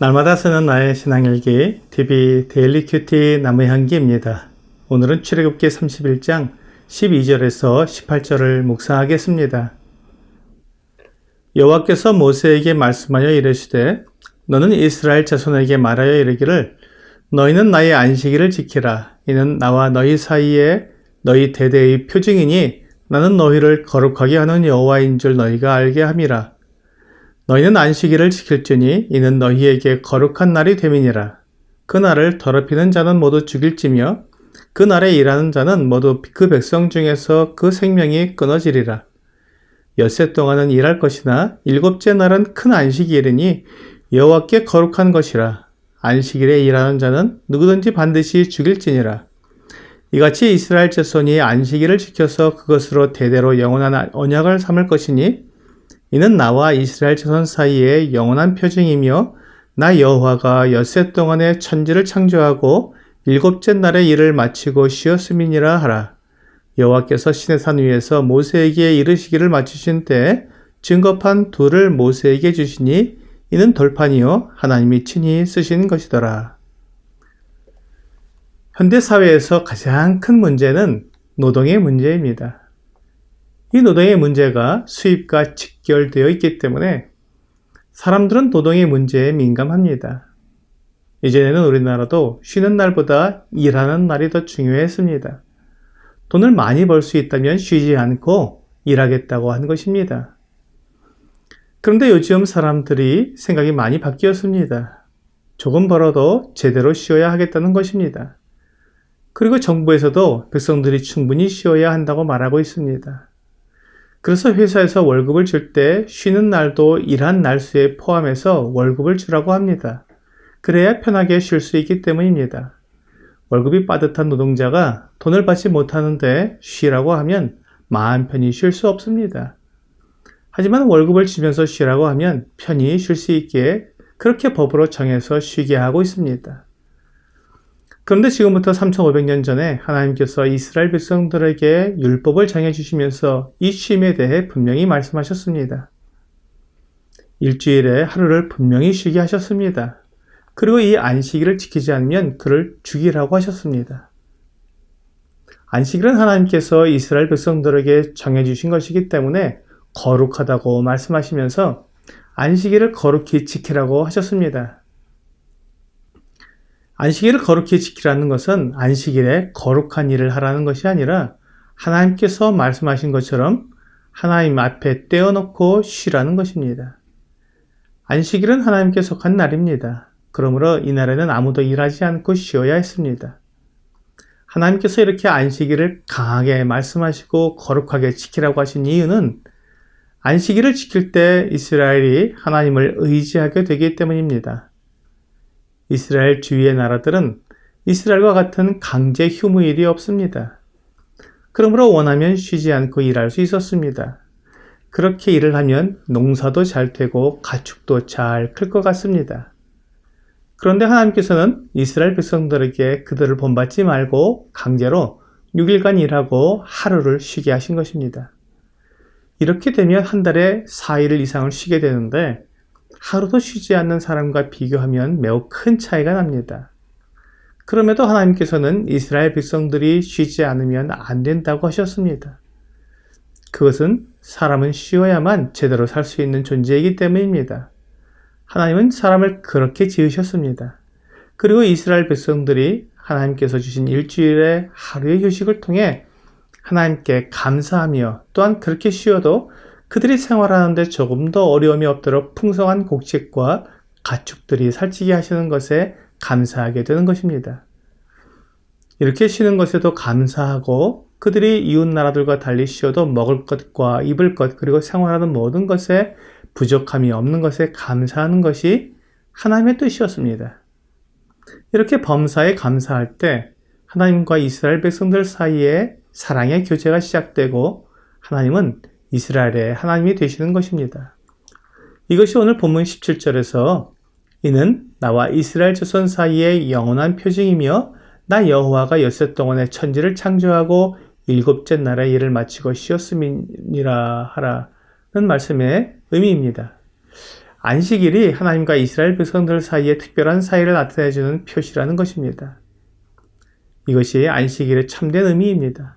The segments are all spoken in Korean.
날마다 쓰는 나의 신앙일기 TV 데일리 큐티 나무 향기입니다. 오늘은 출애굽기 31장 12절에서 18절을 묵상하겠습니다. 여호와께서 모세에게 말씀하여 이르시되 너는 이스라엘 자손에게 말하여 이르기를 너희는 나의 안식일을 지키라 이는 나와 너희 사이에 너희 대대의 표징이니 나는 너희를 거룩하게 하는 여호와인 줄 너희가 알게 함이라 너희는 안식일을 지킬지니 이는 너희에게 거룩한 날이 됨이니라. 그 날을 더럽히는 자는 모두 죽일지며 그 날에 일하는 자는 모두 그 백성 중에서 그 생명이 끊어지리라. 엿새 동안은 일할 것이나 일곱째 날은 큰 안식일이니 여호와께 거룩한 것이라. 안식일에 일하는 자는 누구든지 반드시 죽일지니라. 이같이 이스라엘 자손이 안식일을 지켜서 그것으로 대대로 영원한 언약을 삼을 것이니 이는 나와 이스라엘 자손 사이에 영원한 표징이며 나 여호와가 엿새 동안에 천지를 창조하고 일곱째 날에 일을 마치고 쉬었음이니라 하라. 여호와께서 시내산 위에서 모세에게 이르시기를 마치신 때 증거판 둘을 모세에게 주시니 이는 돌판이요 하나님이 친히 쓰신 것이더라. 현대 사회에서 가장 큰 문제는 노동의 문제입니다. 이 노동의 문제가 수입과 직결되어 있기 때문에 사람들은 노동의 문제에 민감합니다. 이전에는 우리나라도 쉬는 날보다 일하는 날이 더 중요했습니다. 돈을 많이 벌 수 있다면 쉬지 않고 일하겠다고 한 것입니다. 그런데 요즘 사람들이 생각이 많이 바뀌었습니다. 조금 벌어도 제대로 쉬어야 하겠다는 것입니다. 그리고 정부에서도 백성들이 충분히 쉬어야 한다고 말하고 있습니다. 그래서 회사에서 월급을 줄 때 쉬는 날도 일한 날수에 포함해서 월급을 주라고 합니다. 그래야 편하게 쉴 수 있기 때문입니다. 월급이 빠듯한 노동자가 돈을 받지 못하는데 쉬라고 하면 마음 편히 쉴 수 없습니다. 하지만 월급을 주면서 쉬라고 하면 편히 쉴 수 있게 그렇게 법으로 정해서 쉬게 하고 있습니다. 그런데 지금부터 3500년 전에 하나님께서 이스라엘 백성들에게 율법을 정해주시면서 이 쉼에 대해 분명히 말씀하셨습니다. 일주일에 하루를 분명히 쉬게 하셨습니다. 그리고 이 안식일을 지키지 않으면 그를 죽이라고 하셨습니다. 안식일은 하나님께서 이스라엘 백성들에게 정해주신 것이기 때문에 거룩하다고 말씀하시면서 안식일을 거룩히 지키라고 하셨습니다. 안식일을 거룩히 지키라는 것은 안식일에 거룩한 일을 하라는 것이 아니라 하나님께서 말씀하신 것처럼 하나님 앞에 떼어놓고 쉬라는 것입니다. 안식일은 하나님께 속한 날입니다. 그러므로 이 날에는 아무도 일하지 않고 쉬어야 했습니다. 하나님께서 이렇게 안식일을 강하게 말씀하시고 거룩하게 지키라고 하신 이유는 안식일을 지킬 때 이스라엘이 하나님을 의지하게 되기 때문입니다. 이스라엘 주위의 나라들은 이스라엘과 같은 강제 휴무일이 없습니다. 그러므로 원하면 쉬지 않고 일할 수 있었습니다. 그렇게 일을 하면 농사도 잘 되고 가축도 잘 클 것 같습니다. 그런데 하나님께서는 이스라엘 백성들에게 그들을 본받지 말고 강제로 6일간 일하고 하루를 쉬게 하신 것입니다. 이렇게 되면 한 달에 4일 이상을 쉬게 되는데 하루도 쉬지 않는 사람과 비교하면 매우 큰 차이가 납니다. 그럼에도 하나님께서는 이스라엘 백성들이 쉬지 않으면 안 된다고 하셨습니다. 그것은 사람은 쉬어야만 제대로 살 수 있는 존재이기 때문입니다. 하나님은 사람을 그렇게 지으셨습니다. 그리고 이스라엘 백성들이 하나님께서 주신 일주일의 하루의 휴식을 통해 하나님께 감사하며 또한 그렇게 쉬어도 그들이 생활하는데 조금 더 어려움이 없도록 풍성한 곡식과 가축들이 살찌게 하시는 것에 감사하게 되는 것입니다. 이렇게 쉬는 것에도 감사하고 그들이 이웃 나라들과 달리 쉬어도 먹을 것과 입을 것 그리고 생활하는 모든 것에 부족함이 없는 것에 감사하는 것이 하나님의 뜻이었습니다. 이렇게 범사에 감사할 때 하나님과 이스라엘 백성들 사이에 사랑의 교제가 시작되고 하나님은 이스라엘의 하나님이 되시는 것입니다. 이것이 오늘 본문 17절에서 이는 나와 이스라엘 자손 사이의 영원한 표징이며 나 여호와가 엿새 동안에 천지를 창조하고 일곱째 날에 일을 마치고 쉬었음이니라 하라는 말씀의 의미입니다. 안식일이 하나님과 이스라엘 백성들 사이에 특별한 사이를 나타내주는 표시라는 것입니다. 이것이 안식일의 참된 의미입니다.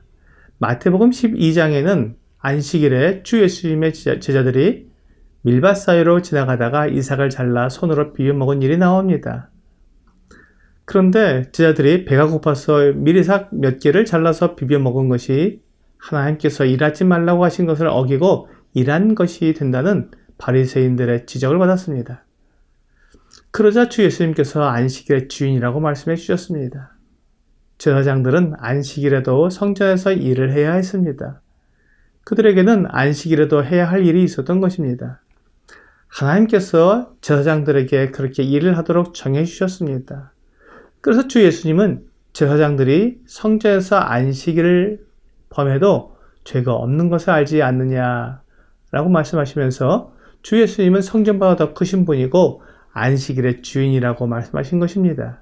마태복음 12장에는 안식일에 주 예수님의 제자들이 밀밭 사이로 지나가다가 이삭을 잘라 손으로 비벼 먹은 일이 나옵니다. 그런데 제자들이 배가 고파서 미리삭 몇 개를 잘라서 비벼 먹은 것이 하나님께서 일하지 말라고 하신 것을 어기고 일한 것이 된다는 바리새인들의 지적을 받았습니다. 그러자 주 예수님께서 안식일의 주인이라고 말씀해 주셨습니다. 제사장들은 안식일에도 성전에서 일을 해야 했습니다. 그들에게는 안식일에도 해야 할 일이 있었던 것입니다. 하나님께서 제사장들에게 그렇게 일을 하도록 정해 주셨습니다. 그래서 주 예수님은 제사장들이 성전에서 안식일을 범해도 죄가 없는 것을 알지 않느냐라고 말씀하시면서 주 예수님은 성전보다 더 크신 분이고 안식일의 주인이라고 말씀하신 것입니다.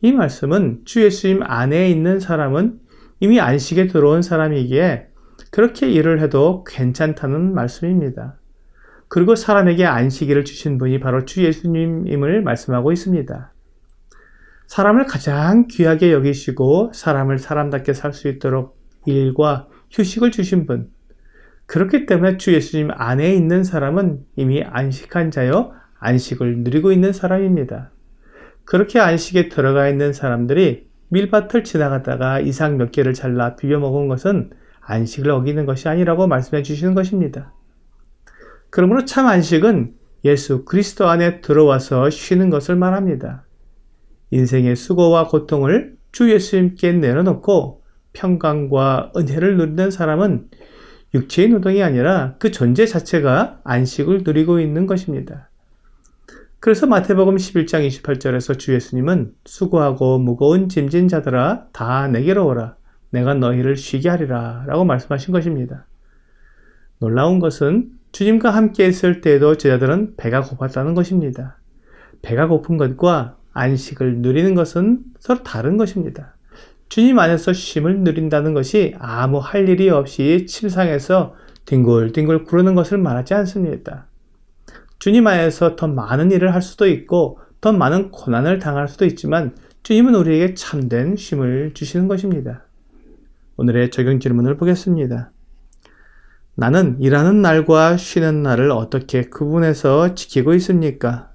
이 말씀은 주 예수님 안에 있는 사람은 이미 안식에 들어온 사람이기에 그렇게 일을 해도 괜찮다는 말씀입니다. 그리고 사람에게 안식일을 주신 분이 바로 주 예수님임을 말씀하고 있습니다. 사람을 가장 귀하게 여기시고 사람을 사람답게 살 수 있도록 일과 휴식을 주신 분. 그렇기 때문에 주 예수님 안에 있는 사람은 이미 안식한 자여 안식을 누리고 있는 사람입니다. 그렇게 안식에 들어가 있는 사람들이 밀밭을 지나가다가 이상 몇 개를 잘라 비벼 먹은 것은 안식을 어기는 것이 아니라고 말씀해 주시는 것입니다. 그러므로 참 안식은 예수 그리스도 안에 들어와서 쉬는 것을 말합니다. 인생의 수고와 고통을 주 예수님께 내려놓고 평강과 은혜를 누리는 사람은 육체의 노동이 아니라 그 존재 자체가 안식을 누리고 있는 것입니다. 그래서 마태복음 11장 28절에서 주 예수님은 수고하고 무거운 짐진 자들아 다 내게로 오라 내가 너희를 쉬게 하리라 라고 말씀하신 것입니다. 놀라운 것은 주님과 함께 있을 때에도 제자들은 배가 고팠다는 것입니다. 배가 고픈 것과 안식을 누리는 것은 서로 다른 것입니다. 주님 안에서 쉼을 누린다는 것이 아무 할 일이 없이 침상에서 뒹굴뒹굴 구르는 것을 말하지 않습니다. 주님 안에서 더 많은 일을 할 수도 있고 더 많은 고난을 당할 수도 있지만 주님은 우리에게 참된 쉼을 주시는 것입니다. 오늘의 적용 질문을 보겠습니다. 나는 일하는 날과 쉬는 날을 어떻게 구분해서 지키고 있습니까?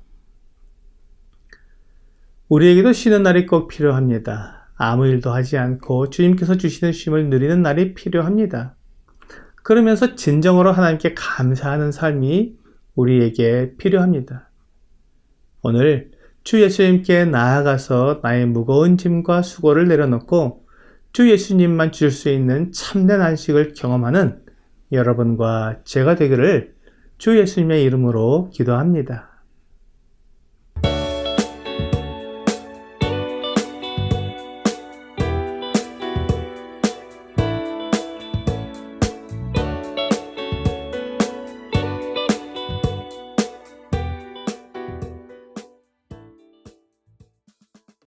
우리에게도 쉬는 날이 꼭 필요합니다. 아무 일도 하지 않고 주님께서 주시는 쉼을 누리는 날이 필요합니다. 그러면서 진정으로 하나님께 감사하는 삶이 우리에게 필요합니다. 오늘 주 예수님께 나아가서 나의 무거운 짐과 수고를 내려놓고 주 예수님만 주실 수 있는 참된 안식을 경험하는 여러분과 제가 되기를 주 예수님의 이름으로 기도합니다.